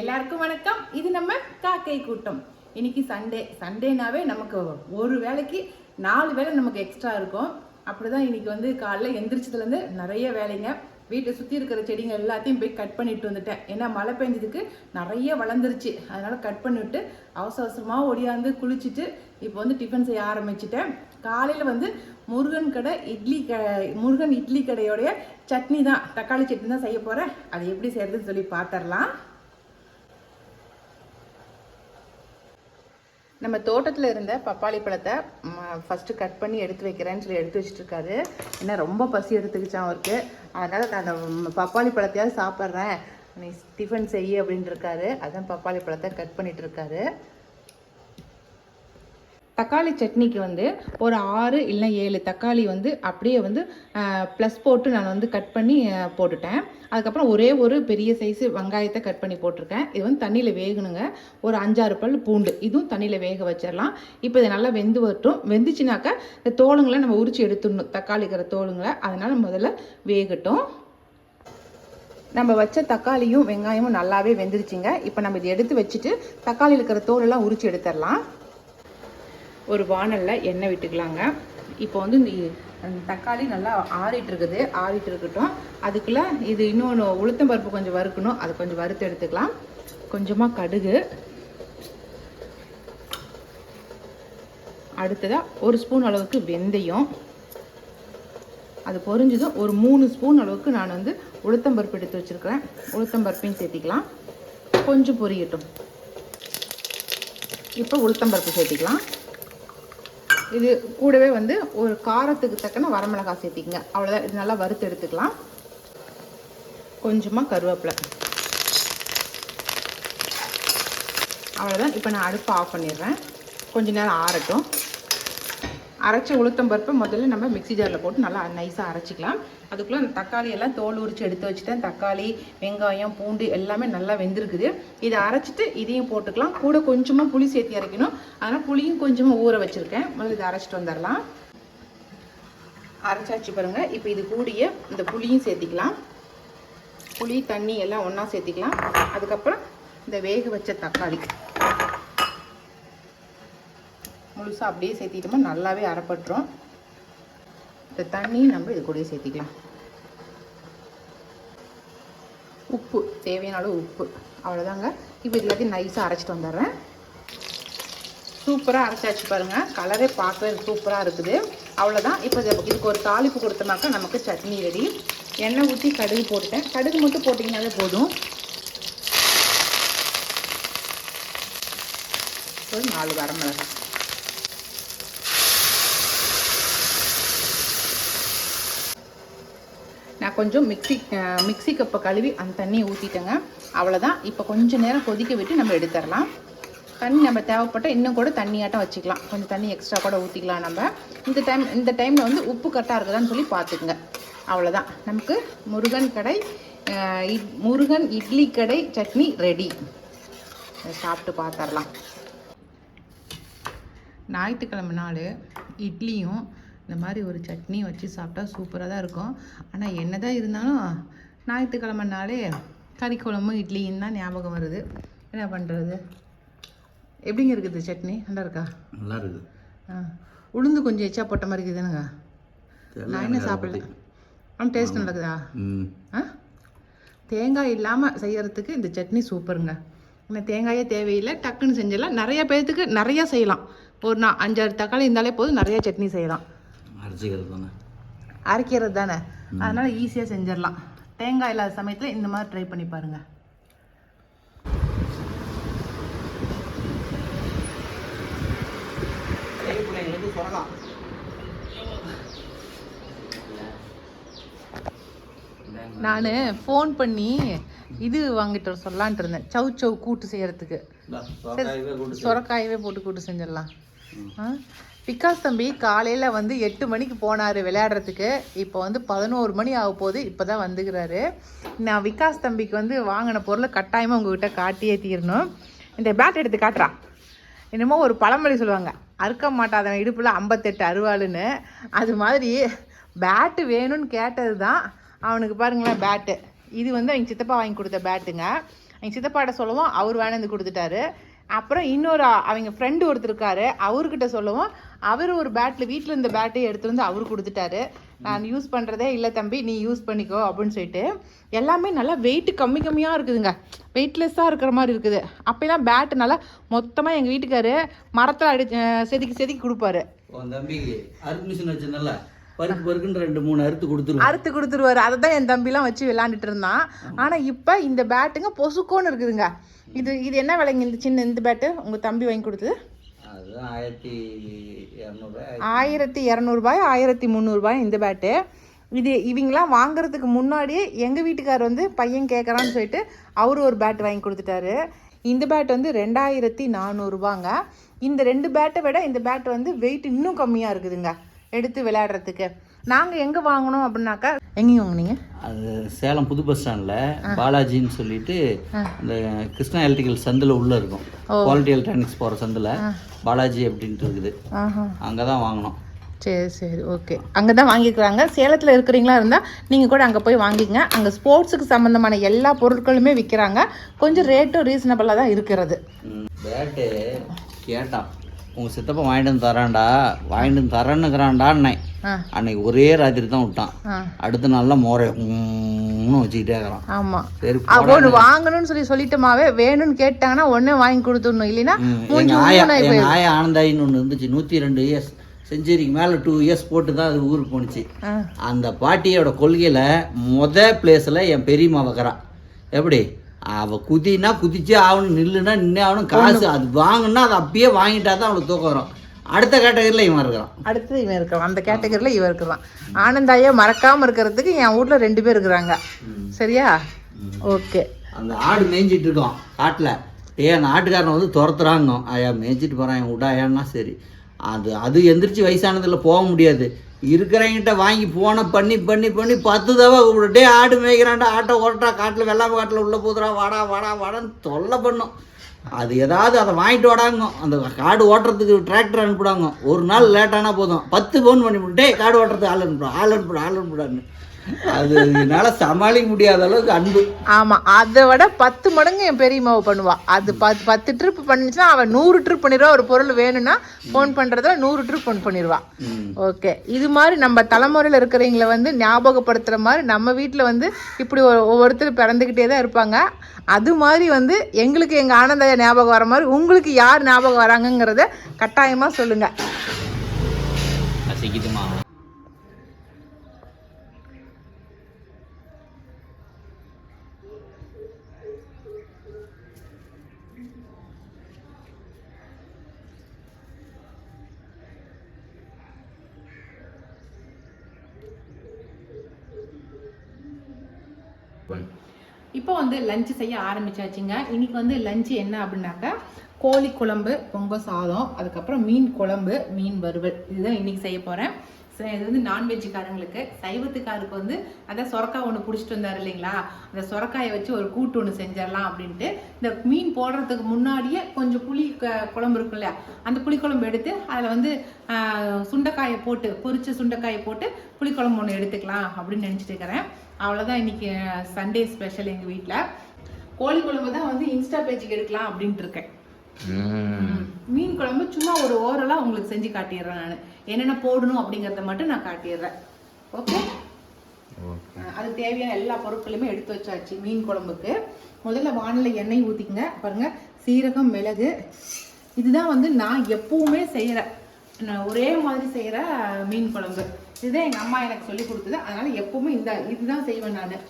எல்லாேருக்கும் வணக்கம். இது நம்ம காக்கை கூட்டம். இன்னைக்கு சண்டே. சண்டேனாவே நமக்கு ஒரு வேலைக்கு நாலு வேலை நமக்கு எக்ஸ்ட்ரா இருக்கும். அப்படிதான் இன்னைக்கு வந்து காலைல எந்திரிச்சதுலேருந்து நிறைய வேலைங்க. வீட்டை சுற்றி இருக்கிற செடிங்க எல்லாத்தையும் போய் கட் பண்ணிட்டு வந்துட்டேன். ஏன்னா மழை பெஞ்சதுக்கு நிறைய வளர்ந்துருச்சு. அதனால கட் பண்ணிவிட்டு அவசர அவசரமாக ஒடியாந்து குளிச்சுட்டு இப்போ வந்து டிஃபன் செய்ய ஆரம்பிச்சிட்டேன். காலையில் வந்து முருகன் கடை இட்லி க முருகன் இட்லி கடையோடைய சட்னி தான் தக்காளி சட்னி தான் செய்ய போகிறேன் அது எப்படி செய்யறதுன்னு சொல்லி பார்த்துடலாம் நம்ம தோட்டத்தில் இருந்த பப்பாளி பழத்தை ஃபஸ்ட்டு கட் பண்ணி எடுத்து வைக்கிறேன்னு சொல்லி எடுத்து வச்சுட்டு இருக்காரு ஏன்னா ரொம்ப பசி எடுத்துக்கிச்சான் அவருக்கு. அதனால் நான் அந்த பப்பாளி பழத்தையாவது சாப்பிட்றேன். நீ டிஃபன் செய்ய அப்படின்ட்டு இருக்காரு. அதான் பப்பாளி பழத்தை கட் பண்ணிகிட்டு இருக்காரு. தக்காளி சட்னிக்கு வந்து ஒரு ஆறு இல்லை ஏழு தக்காளி வந்து அப்படியே வந்து ப்ளஸ் போட்டு நான் வந்து கட் பண்ணி போட்டுட்டேன். அதுக்கப்புறம் ஒரே ஒரு பெரிய சைஸு வெங்காயத்தை கட் பண்ணி போட்டிருக்கேன். இது வந்து தண்ணியில் வேகணுங்க. ஒரு அஞ்சாறு பல் பூண்டு. இதுவும் தண்ணியில் வேக வச்சிடலாம் இப்போ இது நல்லா வெந்து வரட்டும். வெந்துச்சுனாக்கா இந்த தோலுங்களை நம்ம உரிச்சு எடுத்துடணும். தக்காளி இருக்கிற தோலுங்களை. அதனால் முதல்ல வேகட்டும். நம்ம வச்ச தக்காளியும் வெங்காயமும் நல்லாவே வெந்துருச்சுங்க. இப்போ நம்ம இதை எடுத்து வச்சுட்டு தக்காளியில் இருக்கிற தோலெல்லாம் உரிச்சு எடுத்துடலாம். ஒரு வானலில் எண்ணெய் விட்டுக்கலாங்க. இப்போ வந்து இந்த தக்காளி நல்லா ஆறிட்டு இருக்குது ஆறிட்டு இருக்கட்டும். அதுக்குள்ளே இது இன்னொன்று உளுத்தம் பருப்பு கொஞ்சம் வறுக்கணும். அதை கொஞ்சம் வறுத்து எடுத்துக்கலாம். கொஞ்சமாக கடுகு. அடுத்ததாக ஒரு ஸ்பூன் அளவுக்கு வெந்தயம். அது பொரிஞ்சதும் ஒரு மூணு ஸ்பூன் அளவுக்கு நான் வந்து உளுத்தம் பருப்பு எடுத்து வச்சுருக்கிறேன். உளுத்தம் பருப்பையும் சேர்த்திக்கலாம். கொஞ்சம் பொரியட்டும். இப்போ உளுத்தம் பருப்பு சேர்த்திக்கலாம். இது கூடவே வந்து ஒரு காரத்துக்கு தக்கன வரமிளகாய் சேர்த்திக்கங்க. அவ்வளோதான் இது நல்லா வறுத்து எடுத்துக்கலாம். கொஞ்சமாக கருவேப்பிலை. அவ்வளோதான் இப்போ நான் அடுப்பை ஆஃப் பண்ணிடுறேன். கொஞ்ச நேரம் ஆறட்டும். அரைச்ச உளுத்தம் பருப்பை முதல்ல நம்ம மிக்ஸி ஜாரில் போட்டு நல்லா நைஸாக அரைச்சிக்கலாம். அதுக்குள்ளே அந்த தக்காளி எல்லாம் தோல் உரிச்சு எடுத்து வச்சுட்டேன். தக்காளி வெங்காயம் பூண்டு எல்லாமே நல்லா வெந்திருக்குது. இதை அரைச்சிட்டு இதையும் போட்டுக்கலாம். கூட கொஞ்சமாக புளி சேர்த்து அரைக்கணும். அதனால் புளியும் கொஞ்சமாக ஊற வச்சுருக்கேன். முதல்ல இதை அரைச்சிட்டு வந்துடலாம். அரைச்சாச்சு பாருங்கள் இப்போ இது கூடிய இந்த புளியும் சேர்த்திக்கலாம். புளி தண்ணி எல்லாம் ஒன்றா சேர்த்திக்கலாம். அதுக்கப்புறம் இந்த வேக வச்ச தக்காளி. முழுசாக அப்படியே சேர்த்திட்டோமா நல்லாவே அரைப்பட்டுரும். இந்த தண்ணி நம்ம இது கூடயே சேர்த்திக்கலாம். உப்பு தேவையான அளவு உப்பு. அவ்வளோதாங்க இப்போ இது எல்லாத்தையும் நைஸாக அரைச்சிட்டு வந்துடுறேன். சூப்பராக அரைச்சாச்சு பாருங்கள் கலரே பார்க்கவே சூப்பராக இருக்குது. அவ்வளோதான் இப்போ இதுக்கு ஒரு தாளிப்பு கொடுத்தோம்னாக்கா நமக்கு சட்னி ரெடி எண்ணெய் ஊற்றி கடுகு போட்டுட்டேன். கடுகு மட்டும் போட்டிங்கனாலே போதும். ஒரு நாலு வரமிளகாய் கொஞ்சம் மிக்சி மிக்சி கப்பை கழுவி அந்த தண்ணியை ஊற்றிட்டேங்க அவ்வளோதான் இப்போ கொஞ்சம் நேரம் கொதிக்க விட்டு நம்ம எடுத்துடலாம். தண்ணி நம்ம தேவைப்பட்டால் இன்னும் கூட தண்ணியாட்டம் வச்சுக்கலாம். கொஞ்சம் தண்ணி எக்ஸ்ட்ரா கூட ஊற்றிக்கலாம் நம்ம. இந்த டைம் இந்த டைமில் வந்து உப்பு கரெக்டாக இருக்குதான்னு சொல்லி பார்த்துக்குங்க. அவ்வளோதான் நமக்கு முருகன் கடை இட்- முருகன் இட்லி கடை சட்னி ரெடி சாப்பிட்டு பார்த்துடலாம். ஞாயிற்றுக்கிழமை நாள் இட்லியும் இந்த மாதிரி ஒரு சட்னி வச்சு சாப்பிட்டா சூப்பராக தான் இருக்கும். ஆனால் என்னதான் இருந்தாலும் ஞாயிற்றுக்கிழமை நாளே கறி குழம்பு இட்லியும் தான் ஞாபகம் வருது. என்ன பண்ணுறது எப்படிங்க இருக்குது சட்னி? நல்லா இருக்கா? நல்லா இருக்குது. ஆ உளுந்து கொஞ்சம் எச்சா போட்ட மாதிரி இருக்குதுனுங்க நான் என்ன சாப்பிடல. ஆனால் டேஸ்ட் நல்லா இருக்குதா? ஆ? தேங்காய் இல்லாமல் செய்யறதுக்கு இந்த சட்னி சூப்பருங்க. இன்னும் தேங்காயே தேவையில்லை. டக்குன்னு செஞ்சிடலாம். நிறைய பேர்த்துக்கு நிறையா செய்யலாம். ஒரு நான் அஞ்சாறு தக்காளி இருந்தாலே போதும். நிறைய சட்னி செய்யலாம். அரைச்சிக்கிறது தானே அரைக்கிறது தானே அதனால் ஈஸியாக செஞ்சிடலாம். தேங்காய் இல்லாத சமயத்தில் இந்த மாதிரி ட்ரை பண்ணி பாருங்கள் பிள்ளைங்களுக்கு சொல்லலாம் நான் ஃபோன் பண்ணி இது வாங்கிட்டு வர சொல்லலான்ட்டு இருந்தேன். சவு சவு கூட்டு செய்யறதுக்கு. சொரக்காயவே போட்டு கூட்டு செஞ்சிடலாம். பிகாஸ் தம்பி காலையில் வந்து எட்டு மணிக்கு போனார் விளையாடுறதுக்கு. இப்போ வந்து பதினோரு மணி ஆக போகுது இப்போ தான் வந்துக்கிறாரு. நான் விகாஸ் தம்பிக்கு வந்து வாங்கின பொருளை கட்டாயமாக உங்ககிட்ட காட்டியே தீரணும். இந்த பேட் எடுத்து காட்டுறா. என்னமோ ஒரு பழமொழி சொல்லுவாங்க. அறுக்க மாட்டாதவன் இடுப்பில் ஐம்பத்தெட்டு அருவாளுன்னு. அது மாதிரி பேட்டு வேணும்னு கேட்டது தான் அவனுக்கு பாருங்களேன் பேட்டு இது வந்து அவங்க சித்தப்பா வாங்கி கொடுத்த பேட்டுங்க எங்கள் சித்தப்பாட்ட சொல்லவும் அவர் வேணாந்து கொடுத்துட்டாரு. அப்புறம் இன்னொரு அவங்க ஃப்ரெண்டு ஒருத்தர் இருக்காரு அவர்கிட்ட சொல்லுவோம். அவர் ஒரு பேட்டில் வீட்டில் இருந்த பேட்டை எடுத்து வந்து அவர் கொடுத்துட்டாரு. நான் யூஸ் பண்ணுறதே இல்லை தம்பி நீ யூஸ் பண்ணிக்கோ அப்படின்னு சொல்லிட்டு எல்லாமே நல்லா வெயிட் கம்மி கம்மியாக இருக்குதுங்க. வெயிட்லெஸ்ஸாக இருக்கிற மாதிரி இருக்குது. அப்போலாம் பேட்டு நல்லா மொத்தமாக எங்கள் வீட்டுக்காரு மரத்தில் அடி செதுக்கி செதுக்கி கொடுப்பாரு. பருக்கு பருக்குன்னு ரெண்டு மூணு அறுத்து கொடுத்துருவோம். அறுத்து கொடுத்துருவாரு. அதை தான் என் தம்பிலாம் வச்சு விளாண்டுட்டு இருந்தான். ஆனால் இப்போ இந்த பேட்டுங்க பொசுக்கோன்னு இருக்குதுங்க. இது இது என்ன விலைங்க இந்த சின்ன இந்த பேட்டு உங்கள் தம்பி வாங்கி கொடுத்தது? ஆயிரத்தி ஆயிரத்தி இரநூறுபாய் ஆயிரத்தி முந்நூறுபாய் இந்த பேட்டு இது இவங்களாம் வாங்குறதுக்கு முன்னாடியே எங்கள் வீட்டுக்கார் வந்து பையன் கேட்குறான்னு சொல்லிட்டு அவரு ஒரு பேட் வாங்கி கொடுத்துட்டாரு. இந்த பேட் வந்து ரெண்டாயிரத்தி நானூறுபாங்க இந்த ரெண்டு பேட்டை விட இந்த பேட் வந்து வெயிட் இன்னும் கம்மியாக இருக்குதுங்க. எடுத்து விளையாடுறதுக்கு. நாங்கள் எங்கே வாங்கினோம் அப்படின்னாக்கா எங்கேயும் வாங்குனீங்க? அது சேலம் புது பஸ் ஸ்டாண்டில் பாலாஜின்னு சொல்லிட்டு இந்த கிருஷ்ணா எலக்ட்ரிக்கல் சந்தில் உள்ளே இருக்கும். குவாலிட்டி எலக்ட்ரானிக்ஸ் போகிற சந்தில் பாலாஜி அப்படின்ட்டு இருக்குது. அங்கே தான் வாங்கினோம். சரி சரி ஓகே அங்கே தான் வாங்கிக்கிறாங்க. சேலத்தில் இருக்கிறீங்களா இருந்தால் நீங்கள் கூட அங்கே போய் வாங்கிக்கங்க. அங்கே ஸ்போர்ட்ஸுக்கு சம்மந்தமான எல்லா பொருட்களுமே விற்கிறாங்க கொஞ்சம் ரேட்டும் ரீசனபிளாக தான் இருக்கிறது. பேட்டு கேட்டான் உங்கள் சித்தப்பா வாங்கிட்டு வந்து தரான்டா வாங்கிட்டு வந்து தரேன்னுக்கிறான்டான்னே ஆ. அன்னைக்கு ஒரே ராத்திரி தான் விட்டான் அடுத்த நாள்ல மோரை ஊன்னு வச்சுக்கிட்டே இருக்கிறான். ஆமாம் சரி ஒன்று வாங்கணும்னு சொல்லி சொல்லிட்டோமாவே வேணும்னு கேட்டாங்கன்னா உடனே வாங்கி கொடுத்துடணும் இல்லைன்னா ஆயா ஆனந்தாயின்னு ஒன்று இருந்துச்சு நூற்றி ரெண்டு இயர்ஸ் செஞ்சுரிக்கு மேலே டூ இயர்ஸ் போட்டு தான் அது ஊருக்கு போணுச்சு. அந்த பாட்டியோட கொள்கையில் முத பிளேஸில் என் பெரியம்மா வைக்கிறா. எப்படி? அவ குதினா குதிச்சே ஆகணும் நில்லுனா நின்னே ஆகணும் காசு அது வாங்கினா அது அப்பயே வாங்கிட்டா தான் அவனுக்கு தூக்கம் வரும். அடுத்த கேட்டகரியில் இவன் இருக்கிறான். அடுத்தது இவன் இருக்கிறான். அந்த கேட்டகரியில் இவன் இருக்கிறான். ஆனந்தாயா மறக்காமல் இருக்கிறதுக்கு என் வீட்டில் ரெண்டு பேர் இருக்கிறாங்க. சரியா? ஓகே. அந்த ஆடு மேய்ஞ்சிட்டு இருக்கோம் காட்டில். ஏ அந்த ஆட்டுக்காரனை வந்து துரத்துறாங்க. ஐயா மேய்ச்சிட்டு போகிறான் என் விடாயான்னா சரி. அது அது எந்திரிச்சு வயசானதில் போக முடியாது. இருக்கிறவங்கிட்ட வாங்கி போன பண்ணி பண்ணி பண்ணி பத்து தடவை கூப்பிட்டு ஆடு மேய்க்கிறான்டா ஆட்டை ஓட்டுறா காட்டில் வெள்ளாம காட்டில் உள்ளே போதுறா வாடா வாடா வாடான்னு தொல்லை பண்ணும். அது ஏதாவது அதை வாங்கிட்டு வாடாங்க. அந்த காடு ஓட்டுறதுக்கு டிராக்டர் அனுப்பிடாங்க ஒரு நாள் லேட்டானா போதும். பத்து ஃபோன் பண்ணி விட்டு காடு ஓட்டுறதுக்கு ஆள் அனுப்பிடும் ஆள் அனுப்பிடும் ஆள் அனுப்பிடான்னு. அது என்னால் சமாளிக்க முடியாத அளவுக்கு அன்பு. ஆமாம் அதை விட பத்து மடங்கு என் பெரியம்மாவை பண்ணுவா. அது பத்து பத்து ட்ரிப் பண்ணிச்சுன்னா அவள் நூறு ட்ரிப் பண்ணிடுவா. ஒரு பொருள் வேணும்னா ஃபோன் பண்ணுறத நூறு ட்ரிப் ஃபோன் பண்ணிடுவா. ஓகே இது மாதிரி நம்ம தலைமுறையில் இருக்கிறவங்கள வந்து ஞாபகப்படுத்துகிற மாதிரி நம்ம வீட்டில் வந்து இப்படி ஒவ்வொருத்தர் பிறந்துக்கிட்டே தான் இருப்பாங்க. அது மாதிரி வந்து எங்களுக்கு எங்கள் ஆனந்த ஞாபகம் வர மாதிரி உங்களுக்கு யார் ஞாபகம் வராங்கங்கிறத கட்டாயமாக சொல்லுங்கள் இப்போ வந்து லஞ்சு செய்ய ஆரம்பிச்சாச்சுங்க. இன்னைக்கு வந்து லஞ்சு என்ன அப்படின்னாக்கா கோழி குழம்பு பொங்கல் சாதம் அதுக்கப்புறம் மீன் குழம்பு மீன் வறுவல். இதுதான் இன்னைக்கு செய்ய போகிறேன் இது வந்து நான்வெஜ்ஜுக்காரங்களுக்கு சைவத்துக்காருக்கு வந்து அதான் சொரக்காய் ஒன்று பிடிச்சிட்டு வந்தார் இல்லைங்களா? அந்த சொரக்காயை வச்சு ஒரு கூட்டு ஒன்று செஞ்சிடலாம் அப்படின்ட்டு இந்த மீன் போடுறதுக்கு முன்னாடியே கொஞ்சம் புளி க- குழம்பு இருக்குல்ல அந்த புளிக்குழம்பு எடுத்து அதில் வந்து சுண்டைக்காயை போட்டு பொரிச்ச சுண்டைக்காயை போட்டு புளிக்குழம்பு ஒன்று எடுத்துக்கலாம் அப்படின்னு நினச்சிட்டு இருக்கிறேன். அவ்வளோதான் இன்னைக்கு சண்டே ஸ்பெஷல் எங்கள் வீட்டில் கோழி குழம்பு தான் வந்து இன்ஸ்டா பேஜுக்கு எடுக்கலாம் அப்படின்ட்டு இருக்கேன். மீன் குழம்பு சும்மா ஒரு ஓரலாக உங்களுக்கு செஞ்சு காட்டிடுறேன் நான். என்னென்ன போடணும் அப்படிங்கிறத மட்டும் நான் காட்டிடுறேன். ஓகே? அது தேவையான எல்லா பொருட்களையுமே எடுத்து வச்சாச்சு மீன் குழம்புக்கு. முதல்ல வானிலை எண்ணெய் ஊற்றிக்கங்க பாருங்க. சீரகம் மிளகு. இதுதான் வந்து நான் எப்பவுமே செய்கிறேன் நான் ஒரே மாதிரி செய்கிற மீன் குழம்பு. இதுதான் எங்கள் அம்மா எனக்கு சொல்லி கொடுத்தது. அதனால எப்பவுமே இந்த இதுதான் செய்வேன் நான்.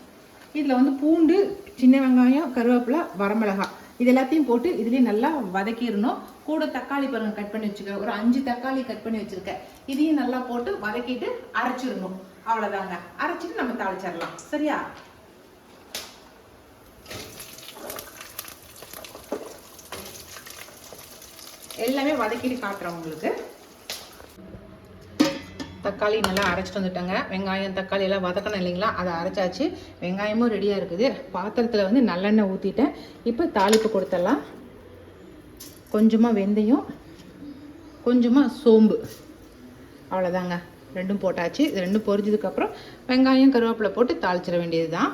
இதில் வந்து பூண்டு சின்ன வெங்காயம் கருவேப்பிலை வரமிளகாய். இது எல்லாத்தையும் போட்டு இதுலேயே நல்லா வதக்கிடணும். கூட தக்காளி பழம் கட் பண்ணி வச்சுக்க ஒரு அஞ்சு தக்காளி கட் பண்ணி வச்சிருக்கேன் இதையும் நல்லா போட்டு வதக்கிட்டு அரைச்சிடணும். அவ்வளோதாங்க அரைச்சிட்டு நம்ம தாளிச்சிடலாம். சரியா? எல்லாமே வதக்கிட்டு காட்டுறேன் உங்களுக்கு. தக்காளி நல்லா அரைச்சிட்டு வந்துட்டேங்க. வெங்காயம் தக்காளி எல்லாம் வதக்கணும் இல்லைங்களா? அதை அரைச்சாச்சு. வெங்காயமும் ரெடியாக இருக்குது. பாத்திரத்தில் வந்து நல்லெண்ணெய் ஊற்றிட்டேன் இப்போ தாளிப்பு கொடுத்துடலாம். கொஞ்சமாக வெந்தயம் கொஞ்சமாக சோம்பு. அவ்வளோதாங்க ரெண்டும் போட்டாச்சு. இது ரெண்டும் பொரிஞ்சதுக்கப்புறம் வெங்காயம் கருவேப்பிலை போட்டு தாளிச்சிட வேண்டியது தான்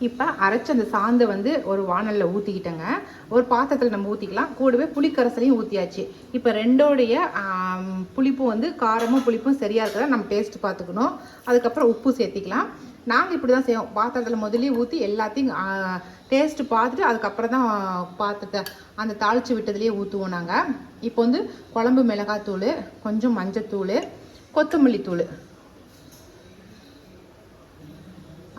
இப்போ அரைச்ச அந்த சாந்தை வந்து ஒரு வாணலில் ஊற்றிக்கிட்டேங்க ஒரு பாத்திரத்தில் நம்ம ஊற்றிக்கலாம் கூடவே புளிக்கரசலையும் ஊற்றியாச்சு இப்போ ரெண்டோடைய புளிப்பும் வந்து காரமும் புளிப்பும் சரியாக இருக்கிறத நம்ம டேஸ்ட் பார்த்துக்கணும் அதுக்கப்புறம் உப்பு சேர்த்திக்கலாம். நாங்கள் இப்படி தான் செய்வோம். பாத்திரத்தில் முதலே ஊற்றி எல்லாத்தையும் டேஸ்ட்டு பார்த்துட்டு அதுக்கப்புறம் தான் பாத்திரத்தை அந்த தாளித்து விட்டதுலேயே ஊற்றுவோம் நாங்கள் இப்போ வந்து குழம்பு மிளகாத்தூள் கொஞ்சம் மஞ்சத்தூள் கொத்தமல்லி தூள்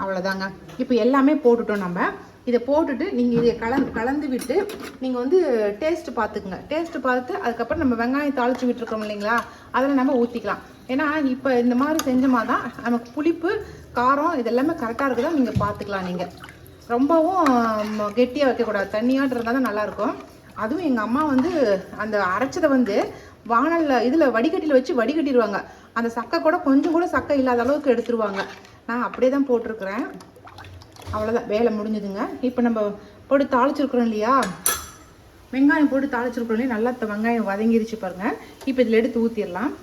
அவ்வளோதாங்க இப்போ எல்லாமே போட்டுட்டோம் நம்ம. இதை போட்டுட்டு நீங்கள் இதை கலந்து கலந்து விட்டு நீங்கள் வந்து டேஸ்ட் பார்த்துக்குங்க. டேஸ்ட் பார்த்து அதுக்கப்புறம் நம்ம வெங்காயம் தாளித்து விட்டுருக்கோம் இல்லைங்களா? அதில் நம்ம ஊற்றிக்கலாம் ஏன்னா இப்போ இந்த மாதிரி செஞ்சோமா தான் நமக்கு புளிப்பு காரம் இதெல்லாமே கரெக்டாக இருக்குதா நீங்கள் பார்த்துக்கலாம் நீங்கள் ரொம்பவும் கெட்டியாக வைக்கக்கூடாது. தண்ணியாட்டு இருந்தால் தான் நல்லாயிருக்கும். அதுவும் எங்கள் அம்மா வந்து அந்த அரைச்சதை வந்து வானலில் இதில் வடிகட்டியில் வச்சு வடிகட்டிடுவாங்க. அந்த சக்கை கூட கொஞ்சம் கூட சக்கை இல்லாத அளவுக்கு எடுத்துருவாங்க. நான் அப்படியே தான் போட்டிருக்கிறேன். அவ்வளோதான் வேலை முடிஞ்சுதுங்க. இப்போ நம்ம போட்டு தாளிச்சிருக்கிறோம் இல்லையா? வெங்காயம் போட்டு தாளிச்சிருக்கிறோம் இல்லையா? நல்லா வெங்காயம் வதங்கிருச்சு பாருங்கள் இப்போ இதில் எடுத்து ஊற்றிடலாம்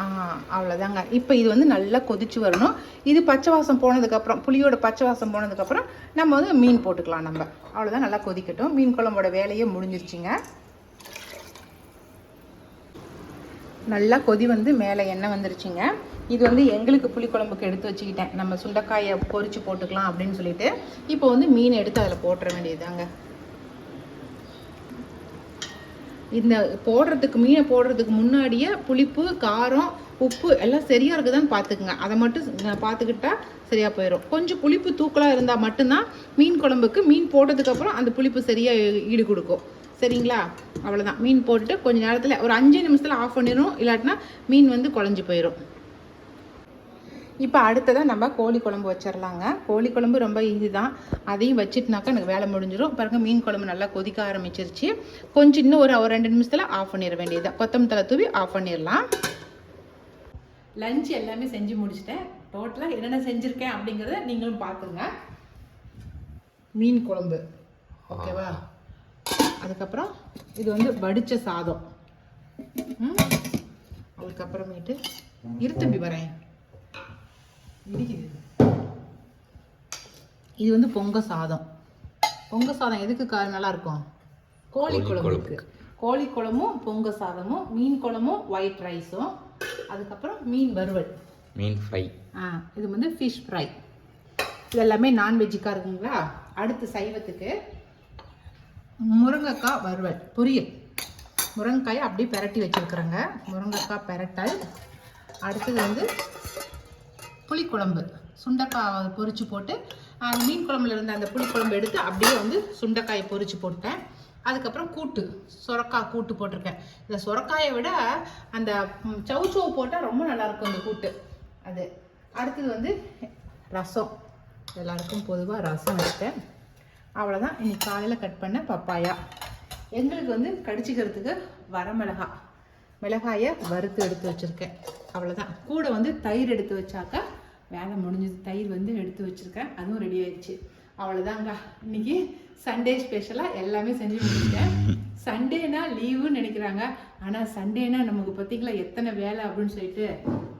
ஆ அவ்வளோதாங்க இப்போ இது வந்து நல்லா கொதிச்சு வரணும். இது பச்சை வாசம் போனதுக்கப்புறம் புளியோட பச்சை வாசம் போனதுக்கப்புறம் நம்ம வந்து மீன் போட்டுக்கலாம் நம்ம. அவ்வளோதான் நல்லா கொதிக்கட்டும். மீன் குழம்போட வேலையே முடிஞ்சிருச்சுங்க. நல்லா கொதி வந்து மேலே எண்ணெய் வந்துருச்சுங்க. இது வந்து எங்களுக்கு புளிக்குழம்புக்கு எடுத்து வச்சுக்கிட்டேன். நம்ம சுண்டைக்காயை பொறிச்சு போட்டுக்கலாம் அப்படின்னு சொல்லிட்டு. இப்போ வந்து மீன் எடுத்து அதில் போட்டுற வேண்டியதுதாங்க. இந்த போடுறதுக்கு மீனை போடுறதுக்கு முன்னாடியே புளிப்பு காரம் உப்பு எல்லாம் சரியாக இருக்குதான்னு பார்த்துக்குங்க. அதை மட்டும் பார்த்துக்கிட்டா சரியாக போயிடும் கொஞ்சம் புளிப்பு தூக்கலாக இருந்தால் மட்டும்தான் மீன் குழம்புக்கு மீன் போட்டதுக்கப்புறம் அந்த புளிப்பு சரியாக ஈடு கொடுக்கும். சரிங்களா? அவ்வளோதான் மீன் போட்டுட்டு கொஞ்ச நேரத்தில் ஒரு அஞ்சு நிமிஷத்தில் ஆஃப் பண்ணிடும் இல்லாட்டினா மீன் வந்து குழஞ்சி போயிடும் இப்போ அடுத்ததாக நம்ம கோழி குழம்பு வச்சிடலாங்க கோழி குழம்பு ரொம்ப ஈஸி தான். அதையும் வச்சுட்டுனாக்கா எனக்கு வேலை முடிஞ்சிடும் பாருங்க மீன் குழம்பு நல்லா கொதிக்க ஆரம்பிச்சிருச்சு. கொஞ்சம் இன்னும் ஒரு ஒரு ரெண்டு நிமிஷத்தில் ஆஃப் பண்ணிட வேண்டியது கொத்தமல்லி தலை தூவி ஆஃப் பண்ணிடலாம் லஞ்ச் எல்லாமே செஞ்சு முடிச்சிட்டேன். டோட்டலாக என்னென்ன செஞ்சுருக்கேன் அப்படிங்கிறத நீங்களும் பார்த்துங்க. மீன் குழம்பு. ஓகேவா? அதுக்கப்புறம் இது வந்து வடித்த சாதம். அதுக்கப்புறமேட்டு இருத்தம்பி வரேன். இடிக்குது இது. வந்து பொங்க சாதம். பொங்க சாதம் எதுக்கு கா நல்லா இருக்கும்? கோழி குழம்புக்கு. கோழி குழம்பும் பொங்க சாதமும் மீன் குழம்பும் ஒயிட் ரைஸும் அதுக்கப்புறம் மீன் வறுவல். மீன் ஃப்ரை ஆ இது வந்து ஃபிஷ் ஃப்ரை இது எல்லாமே நான்வெஜ்ஜுக்காக இருக்குங்களா? அடுத்து சைவத்துக்கு முருங்கைக்காய் வறுவல். பொரியல் முருங்கைக்காயை அப்படியே பெரட்டி வச்சுருக்குறேங்க. முருங்கைக்காய் பெரட்டல். அடுத்தது வந்து புளிக்குழம்பு. சுண்டைக்காய் பொரித்து போட்டு அந்த மீன் குழம்புல இருந்த அந்த புளிக்குழம்பு எடுத்து அப்படியே வந்து சுண்டைக்காயை பொரித்து போட்டேன். அதுக்கப்புறம் கூட்டு சுரக்காய் கூட்டு போட்டிருக்கேன். இந்த சுரக்காயை விட அந்த சவு சவு போட்டால் ரொம்ப நல்லாயிருக்கும் அந்த இந்த கூட்டு. அது. அடுத்தது வந்து ரசம். எல்லாருக்கும் பொதுவாக ரசம் வச்சுட்டேன் அவ்வளோதான் இன்னைக்கு காலையில் கட் பண்ண பப்பாயா. எங்களுக்கு வந்து கடிச்சிக்கிறதுக்கு வரமிளகா மிளகாயை வறுத்து எடுத்து வச்சுருக்கேன். அவ்வளோதான் கூட வந்து தயிர் எடுத்து வச்சாக்கா வேலை முடிஞ்சது. தயிர் வந்து எடுத்து வச்சுருக்கேன். அதுவும் ரெடி ஆயிடுச்சு. அவ்வளோதாங்க இன்னைக்கு சண்டே ஸ்பெஷலாக எல்லாமே செஞ்சு முடிச்சிட்டேன். சண்டேனா லீவுன்னு நினைக்கிறாங்க. ஆனால் சண்டேனா நமக்கு பார்த்தீங்களா எத்தனை வேலை அப்படின்னு சொல்லிட்டு.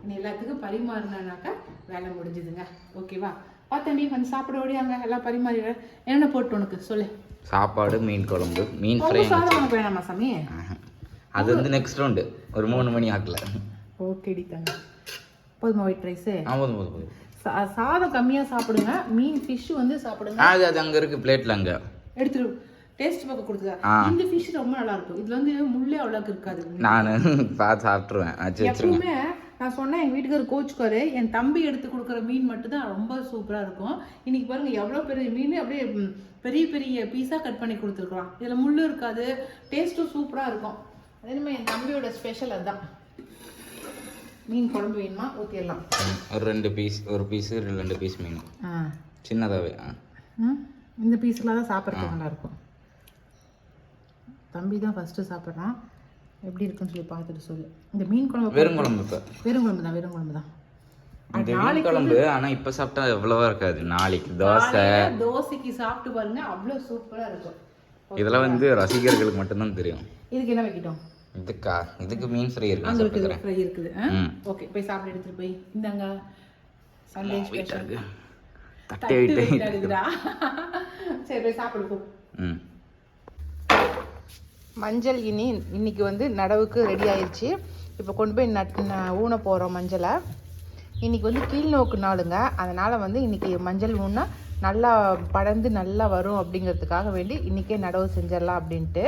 இன்னும் எல்லாத்துக்கும் பரிமாறினாக்கா வேலை முடிஞ்சுதுங்க. ஓகேவா பார்த்தம்பி கொஞ்சம் சாப்பிட ஓடியாங்க எல்லாம் பரிமாறிடுறேன் என்ன போட்டு உனக்கு? சொல்லு. சாப்பாடு மீன் குழம்பு மீன் ஃப்ரை சாதம் வேணாமா சாமி? அது வந்து நெக்ஸ்ட் ரவுண்டு ஒரு மூணு மணி ஆக்கல. ஓகேடி தாங்க. போதுமா ஒயிட் ரைஸு ஆ போதும் போதும் போதும். சாதம் கம்மியாக சாப்பிடுங்க. மீன் ஃபிஷ் வந்து சாப்பிடுங்க. அது அது அங்கே இருக்கு பிளேட்டில் அங்கே. எடுத்துரு. டேஸ்ட் பார்க்க கொடுத்துதா ஆ. இந்த ஃபிஷ் ரொம்ப நல்லா இருக்கும். இதுல வந்து முள்ளே அவ்வளோக்கு இருக்காது. நான் சாப்பிட்ருவேன் எப்பவுமே நான் சொன்னேன் எங்கள் வீட்டுக்காரர் கோச்சுக்காரு என் தம்பி எடுத்து கொடுக்குற மீன் மட்டும் தான் ரொம்ப சூப்பராக இருக்கும். இன்னைக்கு பாருங்க எவ்வளோ பெரிய மீன் அப்படியே பெரிய பெரிய பீஸாக கட் பண்ணி கொடுத்துருக்குறான் இதில் முள்ளு இருக்காது. டேஸ்ட்டும் சூப்பராக இருக்கும். அதே மாதிரி என் தம்பியோட ஸ்பெஷல் அதுதான். மீன் குழம்பு வேணுமா? ஊற்றிடலாம் ஒரு ரெண்டு பீஸ் ஒரு பீஸு ரெண்டு பீஸ் மீன். ஆ. சின்னதாகவே ஆ. இந்த பீஸ்லாம் தான் சாப்பிட்றதுக்கு நல்லா இருக்கும். தம்பி தான் ஃபஸ்ட்டு சாப்பிட்றான். எப்படி இருக்குன்னு சொல்லி பார்த்துட்டு சொல்லு. இந்த மீன் குழம்பு வெறும் குழம்பு இப்போ. வெறும் குழம்பு தான் வெறும் குழம்பு தான். இந்த மீன் குழம்பு ஆனால் இப்போ சாப்பிட்டா எவ்வளவா இருக்காது? நாளைக்கு தோசை. தோசைக்கு சாப்பிட்டு பாருங்க அவ்வளோ சூப்பராக இருக்கும். இதெல்லாம் வந்து ரசிகர்களுக்கு மட்டும்தான் தெரியும். இதுக்கு என்ன வைக்கிட்டோம்? இதுக்கா? இதுக்கு மீன் ஃப்ரை இருக்கு? அங்கே இருக்குது. ஃப்ரை இருக்குது. ஓகே போய் சாப்பிட எடுத்துட்டு போய் இந்தாங்க. சண்டே ஸ்பெஷல் தட்டை விட்டு சரி போய் சாப்பிடு போ. ம். மஞ்சள் இனி இன்னைக்கு வந்து நடவுக்கு ரெடி ஆயிடுச்சு. இப்போ கொண்டு போய் நட் ஊன போகிறோம் மஞ்சளை. இன்னைக்கு வந்து கீழ்நோக்கு நாளுங்க. அதனால் வந்து இன்னைக்கு மஞ்சள் ஊன்னா நல்லா படர்ந்து நல்லா வரும் அப்படிங்கிறதுக்காக வேண்டி இன்றைக்கே நடவு செஞ்சிடலாம் அப்படின்ட்டு.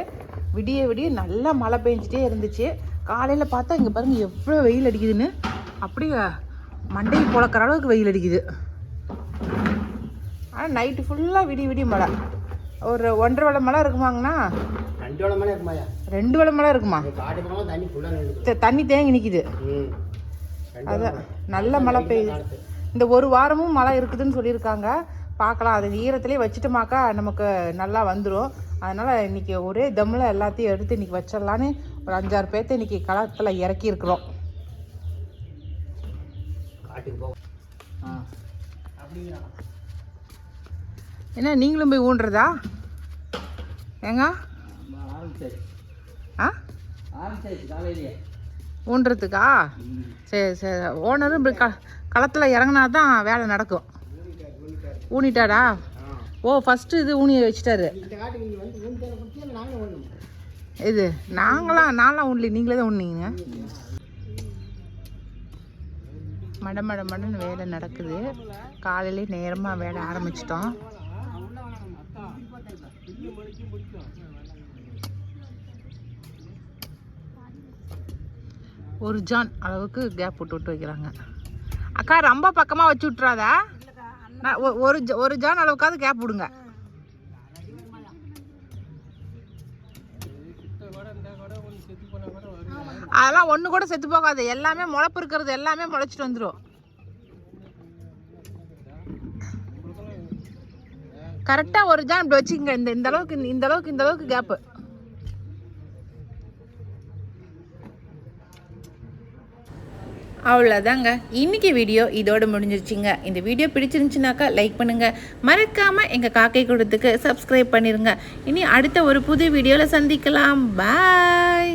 விடிய விடிய நல்லா மழை பெஞ்சிட்டே இருந்துச்சு. காலையில் பார்த்தா இங்கே பாருங்கள் எவ்வளோ வெயில் அடிக்குதுன்னு. அப்படியே மண்டையை பிழக்கிற அளவுக்கு வெயில் அடிக்குது. ஆனால் நைட்டு ஃபுல்லாக விடிய விடிய மழை. ஒரு ஒன்றரை வேளை மழை இருக்குமாங்கண்ணா? ரெண்டு வேலை மேலே இருக்குமாயா ரெண்டு வேளை மழை இருக்குமா? தண்ணி தேங்கி நிற்கிது அதான் நல்ல மழை பெய்யுது. இந்த ஒரு வாரமும் மழை இருக்குதுன்னு சொல்லியிருக்காங்க. பார்க்கலாம் அது ஈரத்திலே வச்சுட்டோமாக்கா நமக்கு நல்லா வந்துடும் அதனால் இன்னைக்கு ஒரே தம்மில் எல்லாத்தையும் எடுத்து இன்னைக்கு வச்சிடலான்னு ஒரு அஞ்சாறு பேர்த்த இன்னைக்கு களத்தில் இறக்கி இருக்கிறோம் காட்டுக்கு போகும் ஆ. அப்படிங்களா? என்ன நீங்களும் போய் ஊன்றதா? ஏங்க? ஆ? ஊன்றதுக்கா? சரி சரி. ஓனரும் இப்படி க களத்தில் இறங்குனா தான் வேலை நடக்கும். ஊனிட்டாரா? ஓ ஃபஸ்ட்டு இது ஊனி வச்சிட்டாரு இது நாங்களாம் நான்லாம் உண்லி நீங்களே தான் உண்ணீங்க மட மட மடன்னு வேலை நடக்குது. காலையிலே நேரமாக வேலை ஆரம்பிச்சிட்டோம். ஒரு ஜான் அளவுக்கு கேப் விட்டு விட்டு வைக்கிறாங்க. அக்கா ரொம்ப பக்கமாக வச்சு விட்றாதா ஒரு ஒரு ஜான் அளவுக்காவது கேப் விடுங்க. அதெல்லாம் ஒன்று கூட செத்து போகாது. எல்லாமே முளைப்பு இருக்கிறது எல்லாமே முளைச்சிட்டு வந்துடும் கரெக்டாக ஒரு ஜான் இப்படி வச்சுக்கங்க. இந்த இந்த அளவுக்கு இந்த அளவுக்கு இந்த அளவுக்கு கேப்பு அவ்வளோதாங்க இன்னைக்கு வீடியோ இதோடு முடிஞ்சிருச்சுங்க. இந்த வீடியோ பிடிச்சிருந்துச்சுனாக்கா லைக் பண்ணுங்கள் மறக்காமல் எங்கள் காக்கை கூடத்துக்கு சப்ஸ்கிரைப் பண்ணிடுங்க இனி அடுத்த ஒரு புது வீடியோவில் சந்திக்கலாம். பாய்